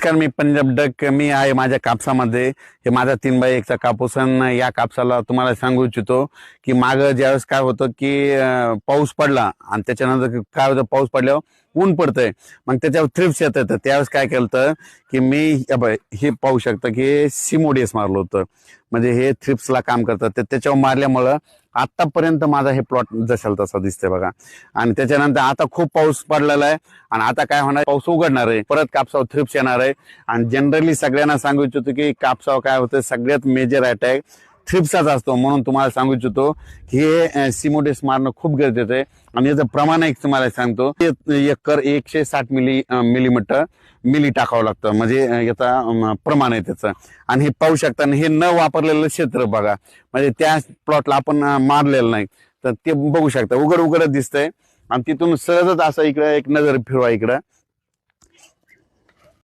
नमस्कार मी पंजाब डक मी आहे माझ्या कापसामध्ये. हे माझा तीन बाय एकचा कापूस आणि या कापसाला तुम्हाला सांगू इच्छितो की मागं ज्यावेळेस काय होतं की पाऊस पडला आणि त्याच्यानंतर काय होतं पाऊस पडल्यावर ऊन पडतंय. मग त्याच्यावर थ्रिप्स येत तर त्यावेळेस काय केलं होतं की मी हे पाहू शकतं की सिमोडियस मारलं होतं. म्हणजे हे थ्रिप्सला काम करतं तर त्याच्यावर मारल्यामुळं आतापर्यंत माझा हे प्लॉट जशाल तसा दिसतंय बघा. आणि त्याच्यानंतर आता खूप पाऊस पडलेला आहे. आणि आता काय होणार पाऊस उघडणार आहे. परत कापसावर थ्रिप्स येणार आहे. आणि जनरली सगळ्यांना सांगू इच्छितो की कापसावर काय होतं सगळ्यात मेजर अटॅक थ्रिप्सचाच असतो म्हणून तुम्हाला सांगू इच्छितो की हे सिमोडेस मारणं खूप गरजेचं आहे. आणि याचं प्रमाण एक तुम्हाला सांगतो एकर एकशे साठ मिली मिलीमीटर मिली टाकावं लागतं. म्हणजे याचा प्रमाण आहे त्याचं. आणि हे पाहू शकता आणि हे न वापरलेलं क्षेत्र बघा. म्हणजे त्या प्लॉटला आपण मारलेलं नाही. तर ते बघू शकता. उघड उघडच दिसतंय. आणि तिथून सहजच असं इकडं एक नजर फिरवा इकडं.